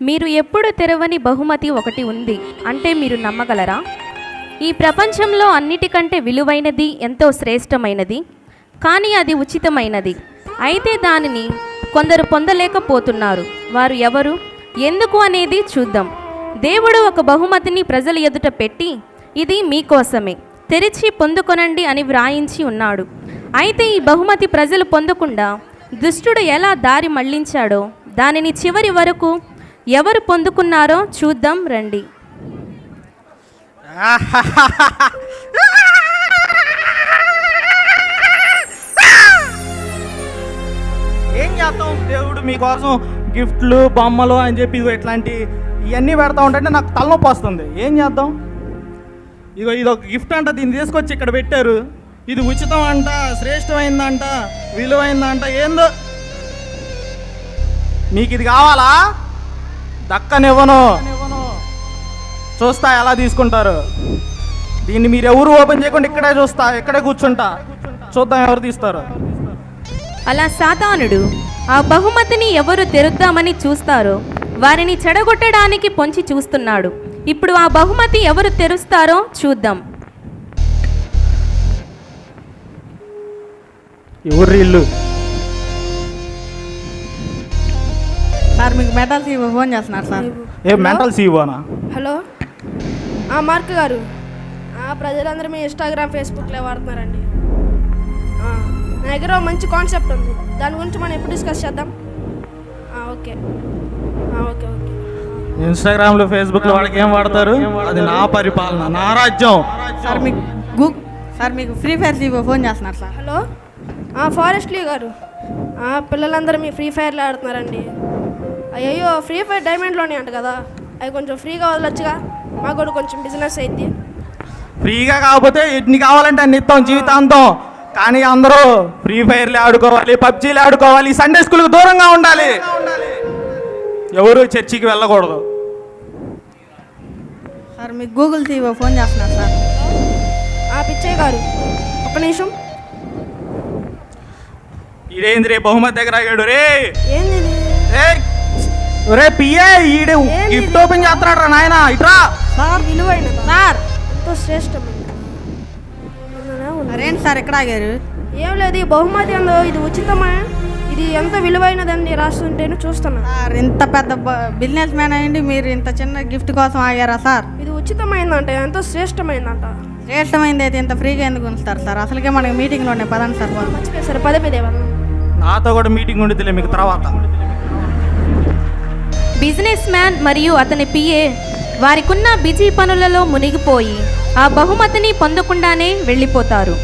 మీరు ఎప్పుడు తెరవని బహుమతి ఒకటి ఉంది అంటే మీరు నమ్మగలరా? ఈ ప్రపంచంలో అన్నిటికంటే విలువైనది ఎంతో శ్రేష్టమైనది కానీ అది ఉచితమైనది. అయితే దానిని కొందరు పొందలేకపోతున్నారు. వారు ఎవరు? ఎందుకు అనేది చూద్దాం. దేవుడు ఒక బహుమతిని ప్రజల ఎదుట పెట్టి ఇది మీకోసమే తెరిచి పొందుకొనండి అని వ్రాయించి ఉన్నాడు. అయితే ఈ బహుమతి ప్రజలు పొందకుండా దుష్టుడు ఎలా దారి మళ్ళించాడో దానిని చివరి వరకు ఎవరు పొందుకున్నారో చూద్దాం రండి. ఏం చేస్తాం దేవుడు మీకోసం గిఫ్ట్లు బొమ్మలు అని చెప్పి ఇదిగో ఇట్లాంటి ఇవన్నీ పెడతా ఉంటే నాకు తలనొప్పి వస్తుంది. ఏం చేద్దాం? ఇదిగో ఇది ఒక గిఫ్ట్ అంట దీన్ని తీసుకొచ్చి ఇక్కడ పెట్టారు. ఇది ఉచితం అంట శ్రేష్టమైందంట విలువైందంట ఏందో? మీకు ఇది కావాలా? దక్కనివ్వను. చూస్తా ఎలా తీసుకుంటారు. దీన్ని మీరు ఎవరు ఓపెన్ చేయకుండా ఇక్కడే చూస్తా ఇక్కడే కూర్చుంటా. చూద్దాం ఎవరు తీస్తారు. అలా సాతానుడు ఆ బహుమతిని ఎవరు తెరుద్దామని చూస్తారో వారిని చెడగొట్టడానికి పొంచి చూస్తున్నాడు. ఇప్పుడు ఆ బహుమతి ఎవరు తెరుస్తారో చూద్దాం. ఎవరు ఇల్లు? సార్ మీకు మెటల్స్ ఇవ్వ ఫోన్ చేస్తున్నారు సార్. ఏ మెంటల్ సీవోనా హలో? ఆ, మార్క్ గారు. ఆ, ప్రజలందరూ మీ ఇన్స్టాగ్రామ్ ఫేస్బుక్లో వాడుతున్నారండి. ఆ, నా దగ్గర ఓ మంచి కాన్సెప్ట్ ఉంది. దాని గురించి మనం ఎప్పుడు డిస్కస్ చేద్దాం? ఆ, ఓకే. ఆ, ఓకే ఓకే. ఇన్స్టాగ్రామ్లో ఫేస్బుక్లో వాళ్ళకి ఏం వాడతారు? అది నా పరిపాలన నా రాజ్యం. సార్ మీకు గూ సార్ మీకు ఫ్రీ ఫైర్ ఇవ్వ ఫోన్ చేస్తున్నారు సార్. హలో? ఆ, ఫారెస్ట్లీ గారు. ఆ, పిల్లలందరూ మీ ఫ్రీ ఫైర్లో ఆడుతున్నారండి. అయ్యో ఫ్రీ ఫైర్ డైమండ్లోనే అంట కదా. అవి కొంచెం ఫ్రీగా వదలొచ్చుగా. మాకు కూడా కొంచెం బిజినెస్ అయింది ఫ్రీగా కాకపోతే ఎన్ని కావాలంటే అన్ని ఇస్తాం జీవితాంతం. కానీ అందరూ ఫ్రీ ఫైర్లు ఆడుకోవాలి పబ్జీలు ఆడుకోవాలి సండే స్కూల్కి దూరంగా ఉండాలి. ఎవరు చర్చికి వెళ్ళకూడదు. సార్ మీకు గూగుల్ ఇవ్వ ఫోన్ చేస్తున్నారు సార్. ఆ పిచ్చయ్య గారు ఒక నిమిషం. ఇదేంది రే బహుమతి దగ్గర ఆగాడు రే. ఏంది! రే పిఏ ఈడు ఏంది గిఫ్ట్ ఓపెన్ చేస్తున్నాడు రా నాయన ఇట్రా. సార్ విలువైనదా? సార్. ఎంతో? ఉన్నదా? మరేంటి సార్ ఎక్కడ ఆగారు? ఏం లేదు ఈ బహుమతి అందో ఇది ఉచితమా? ఇది ఎంత విలువైనదని రాస్తుంటేనే చూస్తున్నా. సార్ ఇంత పెద్ద బిజినెస్ మ్యాన్ అయ్యండి మీరు ఇంత చిన్న గిఫ్ట్ కోసం ఆగారా సార్? ఇది ఉచితమైందంట ఎంతో శ్రేష్టమైందంట. శ్రేష్టమైంది అయితే ఇంత ఫ్రీగా ఎందుకు ఉంచుతారు సార్? అసలుకే మనకి మీటింగ్లో ఉన్నాయి పదండి సార్ సరే పదే పదే నాతో కూడా మీటింగ్ ఉండిద్దిలే మీకు తర్వాత. బిజినెస్ మ్యాన్ మరియు అతని పిఏ వారికున్న బిజీ పనులలో మునిగిపోయి ఆ బహుమతిని పొందకుండానే వెళ్ళిపోతారు.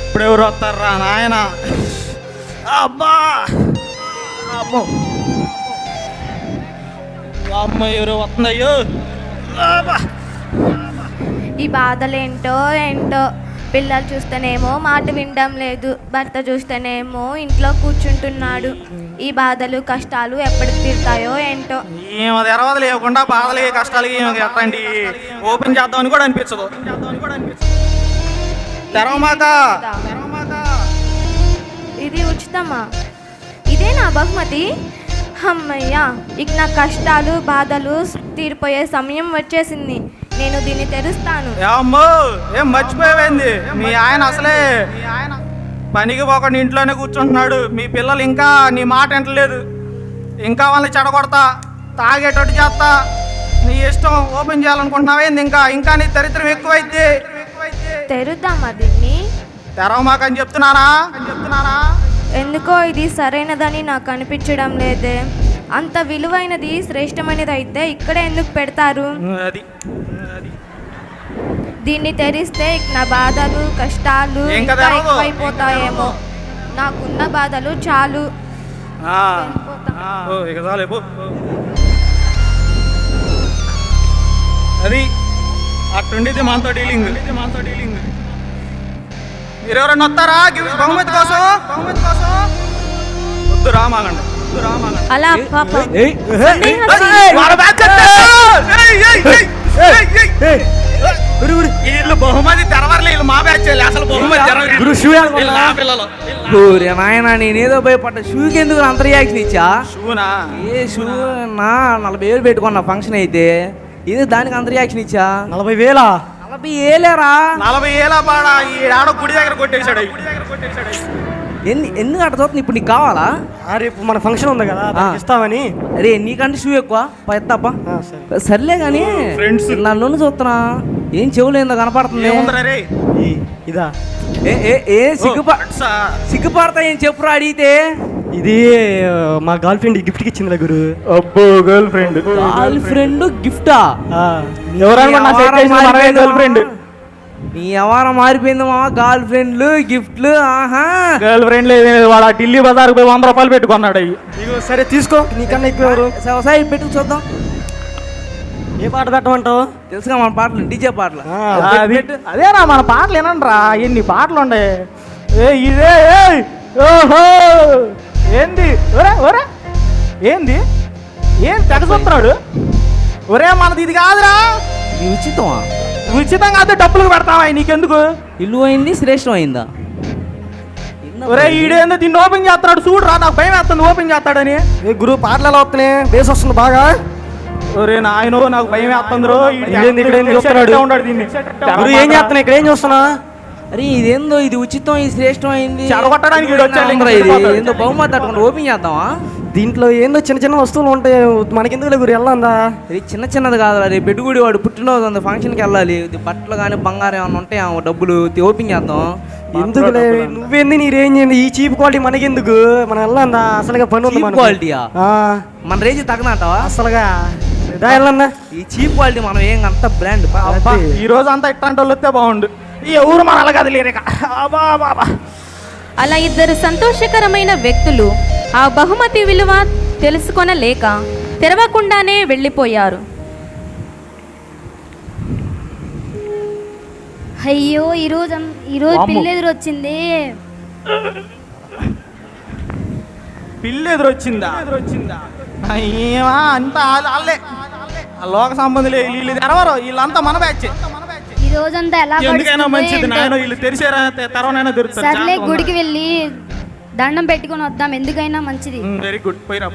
ఇప్పుడు ఎవరు వస్తారా నాయన? అబ్బా! అమ్మో! అమ్మ! ఎవరు వస్తుందయ్యో అబ్బా. ఈ బాధలేంటో ఏంటో? పిల్లలు చూస్తేనేమో మాట వినడం లేదు భర్త చూస్తేనేమో ఇంట్లో కూర్చుంటున్నాడు. ఈ బాధలు కష్టాలు ఎప్పటికి తీరుతాయో ఏంటో. లేకుండా బాధలు కష్టాలు ఎట్టండి? ఓపెన్ చేద్దామని కూడా అనిపించదు. ఇది ఉచితమా? ఇదే నా బహుమతి? అమ్మయ్యా ఇక నా కష్టాలు బాధలు తీరిపోయే సమయం వచ్చేసింది. నేను దీన్ని తెరుస్తాను. ఏం మర్చిపోయింది మీ ఆయన అసలే పనికి పోకుండా ఇంట్లోనే కూర్చుంటున్నాడు. మీ పిల్లలు ఇంకా నీ మాట వింటలేదు ఇంకా వాళ్ళని చెడగొడతా తాగేటట్టు చేస్తా. నీ ఇష్టం ఓపెన్ చేయాలనుకుంటున్నావేంది ఇంకా? ఇంకా నీ దరిద్రం ఎక్కువైతే తెరుద్దామా దీన్ని? తెరవమాకని చెప్తున్నానా? అని చెప్తున్నానా ఎందుకో ఇది సరైనదని నాకు అనిపించడం లేదే. అంత విలువైనది శ్రేష్టమైనది అయితే ఇక్కడే ఎందుకు పెడతారు? అది దీన్ని తెరిస్తే ఇక నా బాధలు కష్టాలు ఇంకా. ఎక్కువైపోతాయేమో. నాకున్న బాధలు చాలు. అది అట్టుండిది మనతో డీలింగ్ మనతో డీలింగ్ వస్తారా? బహుమతి కోసం. బహుమతి కోసం. వద్దు రామాగండి వద్దు రామాగండి అలా పాపం. వీళ్ళు బహుమతి తెరవర్లే వీళ్ళు మా బ్యాచ్ అసలు బహుమతి. గురు షూ పిల్లలు. నాయన నేనేదో భయపడ్డా. షూకి ఎందుకు అంత రియాక్షన్ ఇచ్చా? షూనా? ఏ షూ నా నలభై వేలు పెట్టుకున్న ఫంక్షన్ అయితే ఇది దానికి అంత రియాక్షన్ ఇచ్చా? నలభై వేలా? నలభై ఏలేరా? నలభై ఏళ్ళ పాడ? ఈ ఆడ గుడి దగ్గర కొట్టేశాడు. గుడి దగ్గర కొట్టేశాడు ఎన్ని ఎందుకు అట్ట చూస్తుంది ఇప్పుడు నీకు కావాలా? రేపు మన ఫంక్షన్ ఉంది కదా. ఇస్తామని అరే నీకంటే షూ ఎక్కువ. సరే. సర్లే కానీ. నన్ను చూస్తున్నా. ఏం చెవులు ఏందో కనపడుతుంది? ఏముందిరా ఇదా? ఏ ఏ ఏ సిగ్గుపా? సిగ్గుపడతా ఏం చెప్పురా అడిగితే? ఇది మా గర్ల్ ఫ్రెండ్ గిఫ్ట్కి ఇచ్చిందిలే గురు. అబ్బో గర్ల్ ఫ్రెండ్ గర్ల్ ఫ్రెండ్ గిఫ్టా? గర్ల్ ఫ్రెండ్ నీ వ్యవహారం మారిపోయింది మామ. గర్ల్ ఫ్రెండ్లు గిఫ్ట్లు ఆహా. గర్ల్ ఫ్రెండ్ లేదు వాడు ఢిల్లీ బజార్కి పోయి వంద రూపాయలు పెట్టుకున్నాడు. అవి సరే తీసుకో. నీకన్నా ఎక్కువ ఎవరు? ఒకసారి పెట్టు చూద్దాం. ఏ పాట పెట్టమంటావు? తెలుసుగా మన పాటలు డీజే పాటలు. అది అదేనా మన పాటలు వినండిరా. ఎన్ని పాటలు ఉండే ఏ ఇదే ఓహో! ఏంది? ఒరే ఒరే! ఏంది? ఏం తెగ చూస్తున్నాడు? ఒరే మనది ఇది కాదురా. ఉచితమా? ఉచితంగా అయితే డబ్బులకు పెడతావా? నీకెందుకు? ఇల్లు అయింది శ్రేష్టం అయిందా? ఒరే ఈడేందో దీన్ని ఓపెన్ చేస్తున్నాడు. చూడరా నాకు భయం వేస్తుంది ఓపెన్ చేస్తాడని. ఏ గురు పాటలు ఎలా వస్తున్నాయి? బేస్ వస్తుంది బాగా. నాయనో నాకు భయం వేస్తుంది రో ఇదేంది ఇక్కడ ఏం చూస్తున్నాడు? గురు ఏం చేస్తున్నావు? ఇక్కడ ఏం చూస్తున్నా? అరే ఇదేందో ఇది ఉచితం ఇది శ్రేష్టం అయింది. చెడగొట్టడానికి ఇది. ఏందో బహుమతి అట్టుకుంటా ఓపెన్ చేద్దామా? దీంట్లో ఏందో చిన్న చిన్న వస్తువులు ఉంటాయి. మనకెందుకులే గురు వెళ్ళందా? ఇది చిన్న చిన్నది కాదు రేపు పెట్టుగుడి వాడు పుట్టినరోజు ఉంది ఫంక్షన్కి వెళ్ళాలి. బట్టలు కానీ బంగారం ఏమైనా ఉంటాయి డబ్బులు ఓపెన్ చేద్దాం. ఎందుకులే? నువ్వేంది నీరేం చేయండి ఈ చీప్ క్వాలిటీ మనకెందుకు? మనం వెళ్ళందా? అసలుగా పని ఉంది. క్వాలిటీయా? ఆ, మన రేంజ్ తగ్గనంటావా అసలుగా ఈ చీప్ క్వాలిటీ మనం ఏం అంత బ్రాండ్ అబ్బా ఈ రోజు అంతా ఇట్లాంటి వాళ్ళు వస్తే బాగుండు. ఈ ఊరు మన అలా కదిలేరు ఇక అబ్బా బాబా అలా ఇద్దరు సంతోషకరమైన వ్యక్తులు ఆ బహుమతి విలువ తెలుసుకొనలేక తెరవకుండానే వెళ్ళిపోయారు. అయ్యో ఈరోజు ఈరోజు వామ్మో. పిల్ల ఎదురు వచ్చింది ఎదురొచ్చిందా అంతా వాళ్ళ- లోక సంబంధులే వీళ్ళు తెరవరు. వీళ్ళంతా మన బ్యాచ్ ఈ రోజంతా ఎలా ఎందుకైనా మంచిది ఏంటో. నాయన వీళ్ళు తెరిచారా తెరవనైనా దొరుకుతారు సర్లే గుడికి వెళ్ళి దండం పెట్టుకొని వద్దాం. ఎందుకైనా మంచిది. వెరీ గుడ్ పోయిరా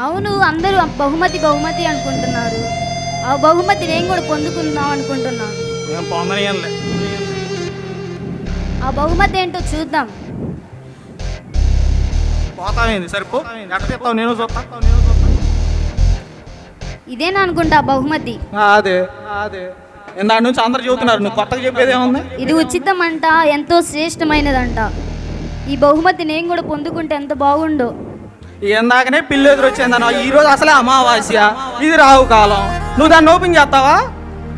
అవును అందరూ బహుమతి బహుమతి అనుకుంటున్నారు. ఆ బహుమతి నేను కూడా పొందుకుందాం అనుకుంటున్నాను. ఆ బహుమతి ఏంటో చూద్దాం. పోతామేంది సరిపో చెప్తావు నేను చూస్తా. ఇదేనా అనుకుంటా బహుమతి? అదే. అదే. నుంచి అందరు చెబుతున్నారు నువ్వు కొత్తగా చెప్పేది ఏముంది? ఇది ఉచితం అంట ఎంతో శ్రేష్టమైనదంట. ఈ బహుమతి నేను కూడా పొందుకుంటే ఎంత బాగుండో? ఇందాకనే పిల్లి ఎదురు వచ్చిందన్న ఈ రోజు అసలే అమావాస్య. ఇది రావు కాలం. నువ్వు దాన్ని ఓపెన్ చేస్తావా?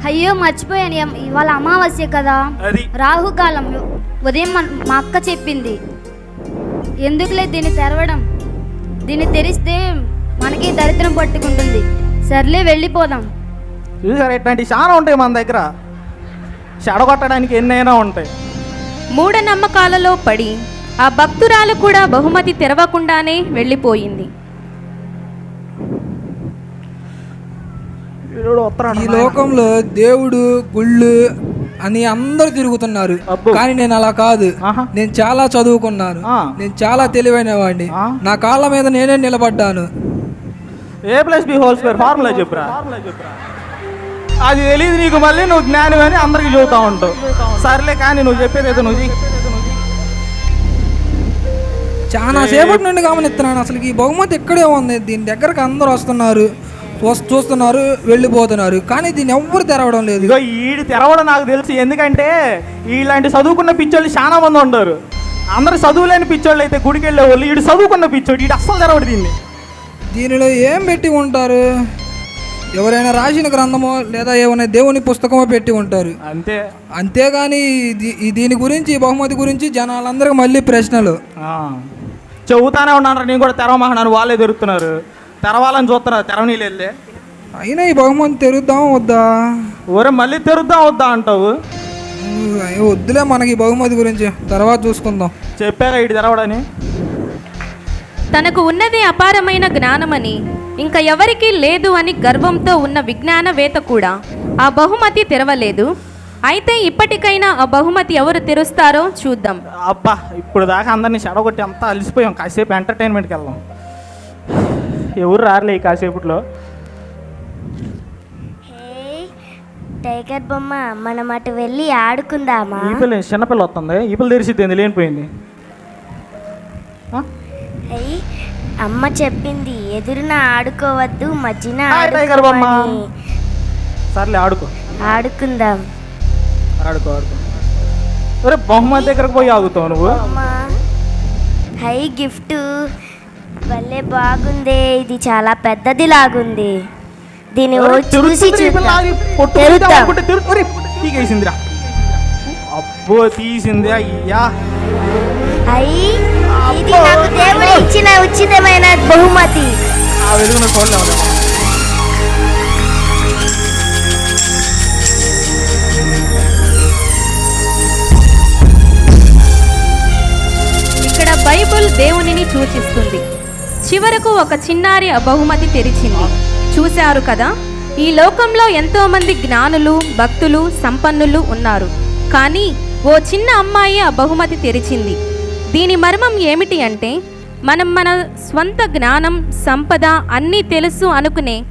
అయ్యో మర్చిపోయాను. ఇవ- ఇవాళ అమావాస్య కదా. రాహుకాలం ఉదయం మా అక్క చెప్పింది. ఎందుకులే దీన్ని తెరవడం? దీన్ని తెరిస్తే మనకి దరిద్రం పట్టుకుంటుంది. సర్లే వెళ్ళిపోదాం. చూసారా ఇట్లాంటి చాలా ఉంటాయి మన దగ్గర. చెడగొట్టడానికి ఎన్నైనా ఉంటాయి. మూఢనమ్మకాలలో పడి ఆ భక్తురాలు కూడా బహుమతి తెరవకుండానే వెళ్ళిపోయింది. ఈ లోకంలో దేవుడు గుళ్ళు అని అందరూ తిరుగుతున్నారు. కానీ నేను అలా కాదు. నేను చాలా చదువుకున్నాను. నేను చాలా తెలివైన వాడిని. నా కాళ్ళ మీద నేనే నిలబడ్డాను A plus B whole square formula చెప్పురా అది తెలియదు నీకు మళ్ళీ నువ్వు జ్ఞానం అని అందరికి చెబుతా ఉంటావు సర్లే కానీ నువ్వు చెప్పేది ఏదో నువ్వు. చాలా సేపటి నుండి గమనిస్తున్నాను అసలు ఈ బహుమతి ఇక్కడే ఉంది దీని దగ్గరకు అందరూ వస్తున్నారు వస్- చూస్తున్నారు వెళ్ళిపోతున్నారు. కానీ దీన్ని ఎవ్వరు తెరవడం లేదు. ఇదిగో ఈడి తెరవడం నాకు తెలుసు. ఎందుకంటే ఇలాంటి చదువుకున్న పిచ్చోళ్ళు చాలా మంది ఉంటారు అందరు చదువులేని పిచ్చోళ్ళు అయితే గుడికి వెళ్ళే వాళ్ళు ఈడు చదువుకున్న పిచ్చోడు. ఈడు అస్సలు తెరవడు దీన్ని. దీనిలో ఏం పెట్టి ఉంటారు? ఎవరైనా రాసిన గ్రంథమో లేదా ఏమైనా దేవుని పుస్తకమో పెట్టి ఉంటారు. అంతే. అంతేగాని దీని గురించి బహుమతి గురించి జనాలందరికీ మళ్ళీ ప్రశ్నలు. చెబుతానే ఉన్నాను నేను కూడా తెరవమన్నాను. వాళ్ళే తెరుతున్నారు తెరవాలని చూస్తున్నారు. తెరవనీ వెళ్ళే అయినా ఈ బహుమతి తెరుద్దాం వద్దా? ఊరే మళ్ళీ తెరుద్దాం వద్దా అంటావు? వద్దులే మనకి ఈ బహుమతి గురించి. తర్వాత చూసుకుందాం. చెప్పాక ఇటు తెరవడని? తనకు ఉన్నదే అపారమైన జ్ఞానమని ఇంకా ఎవరికీ లేదు అని గర్వంతో ఉన్న విజ్ఞానవేత్త కూడా ఆ బహుమతి తెరవలేదు. అయితే ఇప్పటికైనా ఆ బహుమతి ఎవరు తెరుస్తారో చూద్దాం. అబ్బా ఇప్పుడు దాకా అందరినీ చెడగొట్టి అంతా అలసిపోయాం. కాసేపు ఎంటర్టైన్మెంట్కి వెళ్దాం. ఎవరు రారులే కాసేపట్లో? టైగర్ బొమ్మ మనం అటు వెళ్ళి ఆడుకుందామా? ఈ పిల్ల చిన్నపిల్ల వస్తుంది. ఈ పిల్ల తెరిచిద్ది లేనిపోయింది? అమ్మ చెప్పింది ఎదురున ఆడుకోవద్దు మధ్యన. సర్లే ఆడుకో. ఆడుకుందాం. ఆడుకో ఆడుకో. ఒరే బహుమతి దగ్గరకు పోయి ఆగుతావు నువ్వు. Hi gift. భలే బాగుంది. ఇది చాలా పెద్దది లాగుంది ఒరే, చూసి తీగేసిందిరా అబ్బో తీసింది అయ్యా. అయ్యి ఇది నాకు దేవుడు ఇచ్చిన ఉచితమైన బహుమతి. ఆ వెలుగున చూడలేము ఇక్కడ బైబుల్ దేవునిని సూచిస్తుంది. చివరకు ఒక చిన్నారి బహుమతి తెరిచింది. చూశారు కదా? ఈ లోకంలో ఎంతోమంది జ్ఞానులు భక్తులు సంపన్నులు ఉన్నారు. కానీ ఓ చిన్న అమ్మాయి ఆ బహుమతి తెరిచింది. దీని మర్మం ఏమిటి అంటే మనం మన స్వంత జ్ఞానం సంపద అన్నీ తెలుసు అనుకునే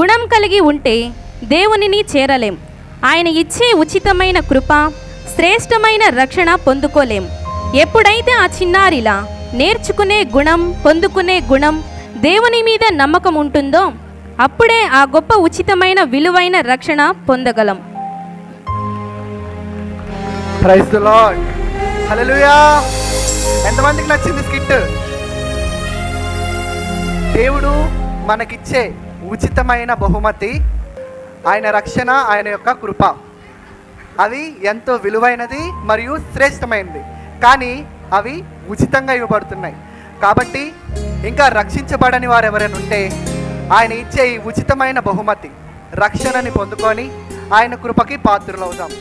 గుణం కలిగి ఉంటే దేవునిని చేరలేం. ఆయన ఇచ్చే ఉచితమైన కృప శ్రేష్టమైన రక్షణ పొందుకోలేం. ఎప్పుడైతే ఆ చిన్నారిలా నేర్చుకునే గుణం పొందుకునే గుణం దేవుని మీద నమ్మకం ఉంటుందో అప్పుడే ఆ గొప్ప ఉచితమైన విలువైన రక్షణ పొందగలం. ప్రైజ్ హల్లెలూయా ఎంతమందికి నచ్చింది స్కిట్? దేవుడు మనకిచ్చే ఉచితమైన బహుమతి ఆయన రక్షణ ఆయన యొక్క కృప. అవి ఎంతో విలువైనది మరియు శ్రేష్టమైనది కానీ అవి ఉచితంగా ఇవ్వబడుతున్నాయి. కాబట్టి ఇంకా రక్షించబడని వారు ఎవరైనా ఉంటే ఆయన ఇచ్చే ఈ ఉచితమైన బహుమతి రక్షణని పొందుకొని ఆయన కృపకి పాత్రులవుదాం.